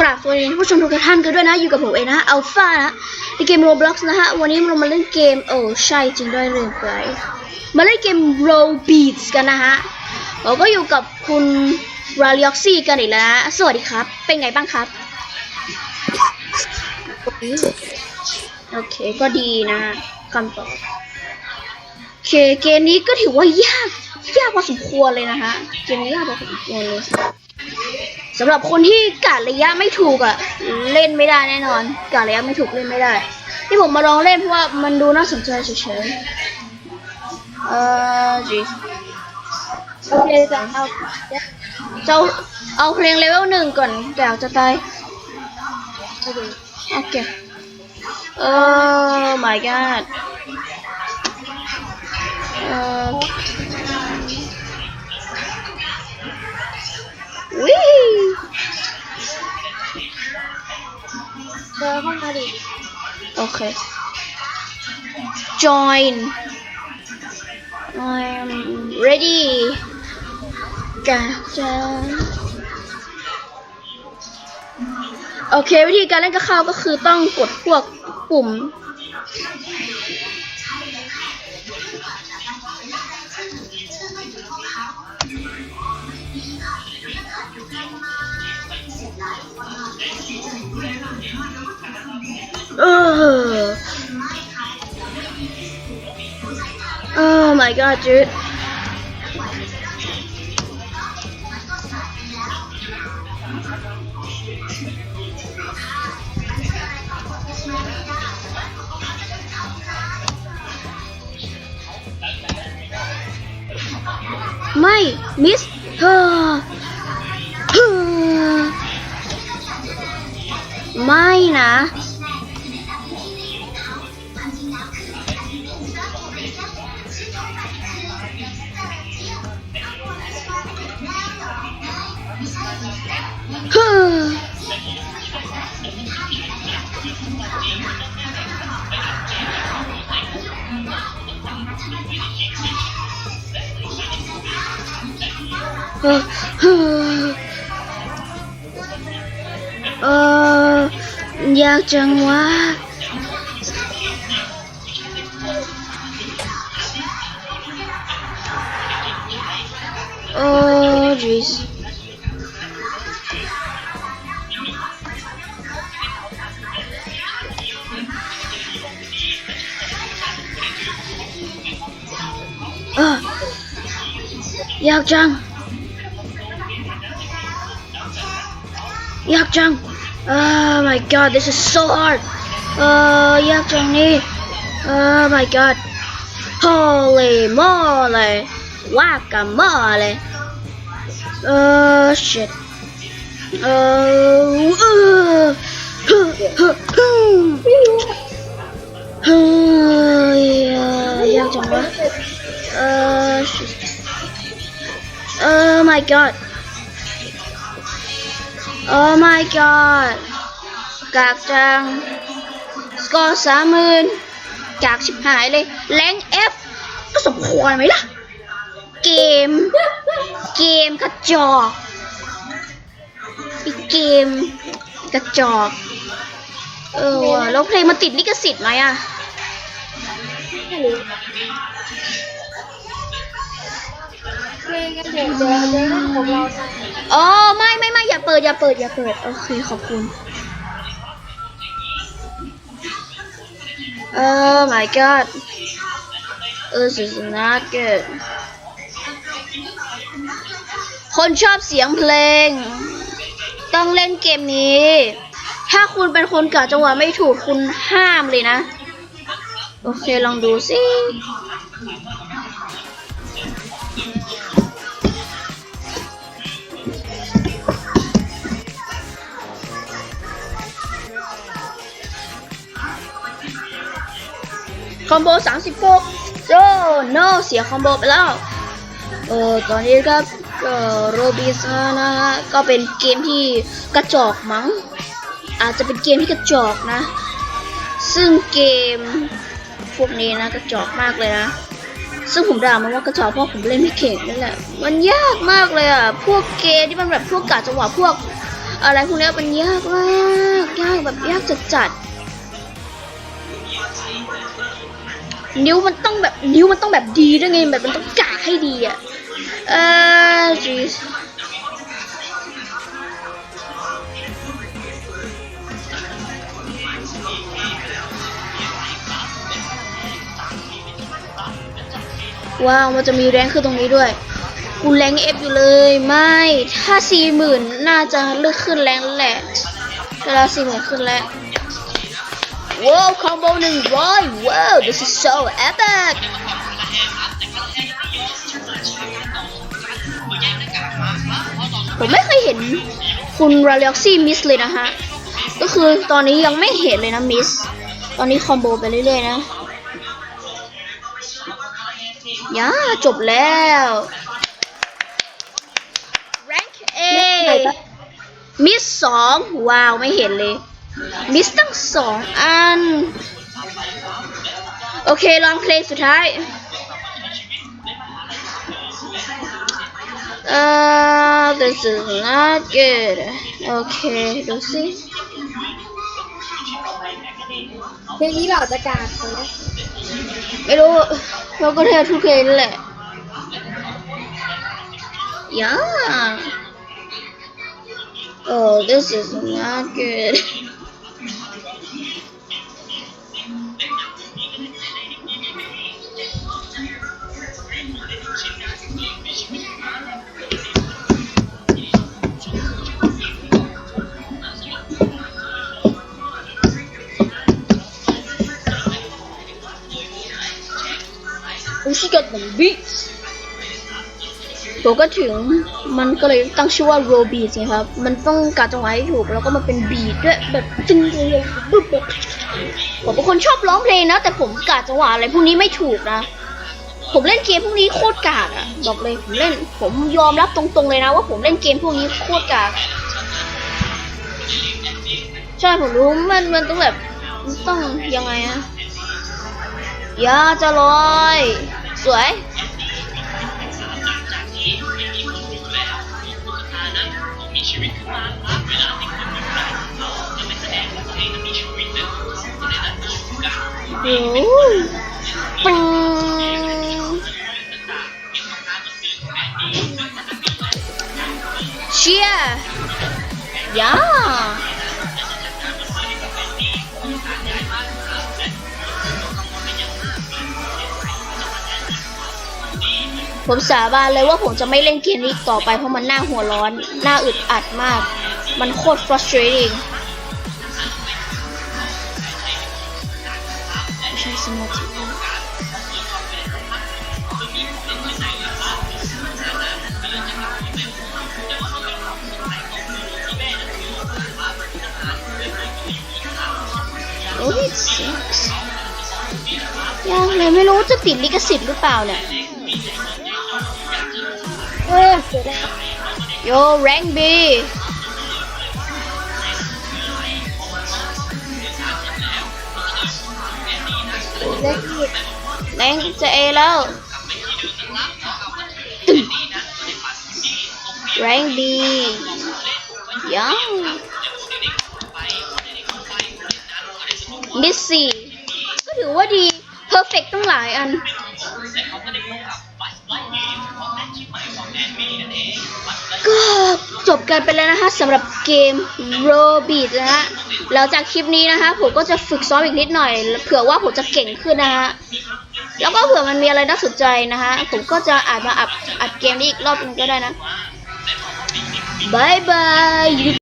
กราบสวัสดีท่านผู้ชมทุกท่านกันด้วยนะ อยู่กับผมเองนะอัลฟานะในเกม Roblox นะฮะ วันนี้เรามาเล่นเกมโอ้ใช่จริงด้วยเลืมไปมาเล่นเกม Roblox กันนะฮะเราก็อยู่กับคุณ r a l i o x y กันอีกแล้วนะสวัสดีครับ เป็นไงบ้างครับ โอเคก็ดีนะคำตอบโอเคเกมนี้ก็ถือว่ายากยากพอสมควรเลยนะฮะ เกมนี้ยากพอสมควรเลย สำหรับคนที่กะระยะไม่ถูกอะเล่นไม่ได้แน่นอนกะระยะไม่ถูกเล่นไม่ได้ ที่ผมมาลองเล่นเพราะว่ามันดูน่าสนใจเฉยๆเออจีโอเคจะเอาจะเอาเอาเพลงเลเวลหนึ่งก่อนอยากจะตายโอเคโอเคเออ my god เออ วิเดินเข้ามาดิ โอเค join I'm ready จ้าจ้าโอเค วิธีการเล่นกับข้าวก็คือต้องกดพวกปุ่ม เออ Oh my god, dude. My miss her. ไม่นะฮึเออฮึเออ ยากจัง ยากจัง Oh my god this is so hard เออยากจังนี่ Oh my god Holy moly ว่ากะมอเลยเออ shit เออเออฮึฮึฮึฮึยากจังวะ Uh, shit. My god. Oh my god. กากจังสกอร์สามหมื่นกากชิบหายเลยแรง F ก็สมควรไหมล่ะ เกม เกมกระจอกอีกเกมกระจอกเออแล้วเพลงมันติดลิขสิทธิ์ไหมอะ งกันเถอะเดี๋ยวเดี๋ยวของเราใส่อ๋อไม่ไม่ไม่อย่าเปิดอย่าเปิดอย่าเปิดโอเคขอบคุณเออ my god this is not good คนชอบเสียงเพลง ต้องเล่นเกมนี้ ถ้าคุณเป็นคนเกะจังหวะไม่ถูกคุณห้ามเลยนะ โอเคลองดูสิ คอมโบ36โอ้ no เสียคอมโบไปแล้ว เออตอนนี้ครับโรบิซานะฮะก็เป็นเกมที่กระจอกมั้ง อาจจะเป็นเกมที่กระจอกนะ ซึ่งเกมพวกนี้นะกระจอกมากเลยนะ ซึ่งผมด่ามันว่ากระจอกเพราะผมเล่นไม่เก่งนั่นแหละ มันยากมากเลยอะ พวกเกมที่มันแบบพวกกาจังหวะพวก อะไรพวกนี้มันยากมาก ยากแบบยากจัดจัด นิ้วมันต้องแบบนิ้วมันต้องแบบดีด้วยไงแบบมันต้องกะให้ดีอะเออจีสว้าวมันจะมีแรงขึ้นตรงนี้ด้วย กูแรงเอฟอยู่เลยไม่ถ้าสี่หมื่นน่าจะเลือกขึ้นแรงแล้วแหละเวลาสี่หมื่นขึ้นแล้ว ว้าวคอมโบหนึ่งร้อยว้าว this is so epic ผมไม่เคยเห็นคุณราเล็อกซี่มิสเลยนะฮะ ก็คือตอนนี้ยังไม่เห็นเลยนะมิส ตอนนี้คอมโบไปเรื่อยๆนะย่าจบแล้ว rank A มิสสองว้าว ไม่เห็นเลย มิสตั้งสองอัน โอเคลองเพลงสุดท้ายเอ่อ this is not good โอเคดูสิเพลงนี้เราจะกาดเลยไม่รู้เราก็เททุกเพลงนั่นแหละย่า Oh, this is not good. อุชิกะตันบีผมก็ถึงมันก็เลยตั้งชื่อว่าโรบีสิครับ มันต้องการจังหวะให้ถูก แล้วก็มาเป็นบีทด้วยแบบตึงเลยปึ๊บบผมเป็นคนชอบร้องเพลงนะ แต่ผมกาจังหวะอะไรพวกนี้ไม่ถูกนะ ผมเล่นเกมพวกนี้โคตรกากอะบอกเลยผมเล่น ผมยอมรับตรงๆเลยนะว่าผมเล่นเกมพวกนี้โคตรกากใช่ผมรู้มันมันต้องแบบมันต้องยังไงอะอย่าจะลอย สวยโอ้โหปัง ย่าผมสาบานเลยว่าผมจะไม่เล่นเกมนี้ต่อไปเพราะมันน่าหัวร้อน น่าอึดอัดมาก มันโคตร frustrating ยังเลยไม่รู้จะติดลิขสิทธิ์หรือเปล่าเนี่ยเออเสียดายโยแรงบีเล็กอีกแรงจะเอแล้วแรงบียังมิสซี่ก็ถือว่าดี เพอร์เฟกตั้งหลายอัน ก็จบกันไปแล้วนะคะสำหรับเกม r o b i t นะฮะแล้วจากคลิปนี้นะคะ ผมก็จะฝึกซ้อมอีกนิดหน่อย เผื่อว่าผมจะเก่งขึ้นนะฮะแล้วก็เผื่อมันมีอะไรน่าสนใจนะคะผมก็จะอาจมาอัดอัดเกมนี้อีกรอบหนึงก็ได้นะบายบาย